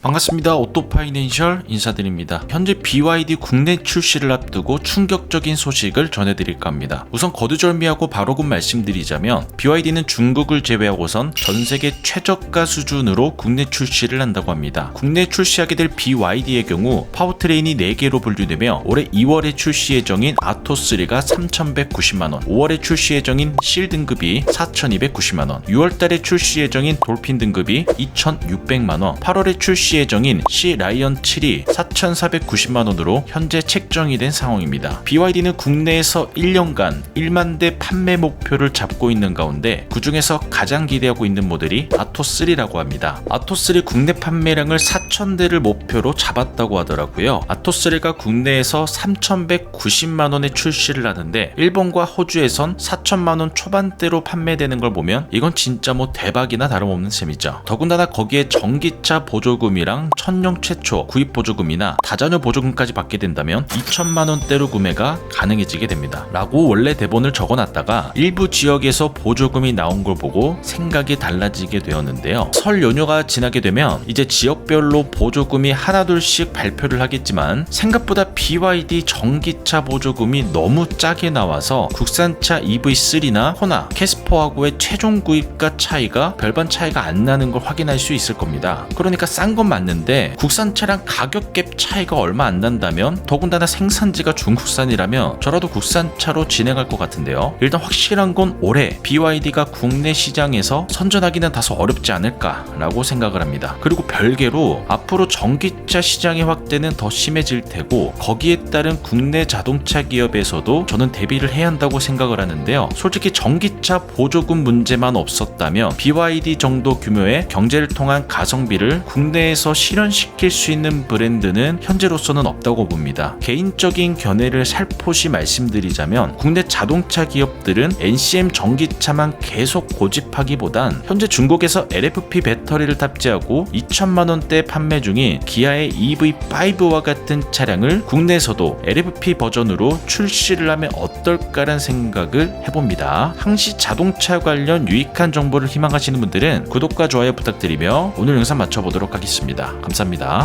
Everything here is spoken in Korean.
반갑습니다. 오토 파이낸셜 인사드립니다. 현재 BYD 국내 출시를 앞두고 충격적인 소식을 전해드릴까 합니다. 우선 거두절미하고 바로금 말씀드리자면 BYD는 중국을 제외하고선 전 세계 최저가 수준으로 국내 출시를 한다고 합니다. 국내 출시하게 될 BYD의 경우 파워트레인이 4개로 분류되며 올해 2월에 출시 예정인 아토3가 3,190만원, 5월에 출시 예정인 실 등급이 4,290만원, 6월달에 출시 예정인 돌핀 등급이 2,600만원, 8월에 출시 예정인 C 라이언 7이 4,490만 원으로 현재 책정이 된 상황입니다. BYD는 국내에서 1년간 1만 대 판매 목표를 잡고 있는 가운데 그 중에서 가장 기대하고 있는 모델이 아토3라고 합니다. 아토3 국내 판매량을 4,000대를 목표로 잡았다고 하더라고요. 아토3가 국내에서 3,190만 원에 출시를 하는데 일본과 호주에선 4천만 원 초반대로 판매되는 걸 보면 이건 진짜 뭐 대박이나 다름없는 셈이죠. 더군다나 거기에 전기차 보조금이 랑 천령 최초 구입 보조금이나 다자녀 보조금까지 받게 된다면 2천만 원대로 구매가 가능해지게 됩니다. 라고 원래 대본을 적어놨다가 일부 지역에서 보조금이 나온 걸 보고 생각이 달라지게 되었는데요. 설 연휴가 지나게 되면 이제 지역별로 보조금이 하나둘씩 발표를 하겠지만 생각보다 BYD 전기차 보조금이 너무 짜게 나와서 국산차 EV3나 호나, 캐스퍼하고의 최종 구입가 차이가 별반 차이가 안 나는 걸 확인할 수 있을 겁니다. 그러니까 싼건 맞는데 국산차랑 가격 갭 차이가 얼마 안 난다면 더군다나 생산지가 중국산이라면 저라도 국산차로 진행할 것 같은데요. 일단 확실한 건 올해 BYD가 국내 시장에서 선전하기는 다소 어렵지 않을까라고 생각을 합니다. 그리고 별개로 앞으로 전기차 시장의 확대는 더 심해질 테고 거기에 따른 국내 자동차 기업에서도 저는 대비를 해야 한다고 생각을 하는데요. 솔직히 전기차 보조금 문제만 없었다면 BYD 정도 규모의 경제를 통한 가성비를 국내에서 실현시킬 수 있는 브랜드는 현재로서는 없다고 봅니다. 개인적인 견해를 살포시 말씀드리자면 국내 자동차 기업들은 NCM 전기차만 계속 고집하기보단 현재 중국에서 LFP 배터리를 탑재하고 2천만 원대 판매 중인 기아의 EV5와 같은 차량을 국내에서도 LFP 버전으로 출시를 하면 어떨까란 생각을 해봅니다. 항시 자동차 관련 유익한 정보를 희망하시는 분들은 구독과 좋아요 부탁드리며 오늘 영상 마쳐보도록 하겠 습니다. 감사합니다.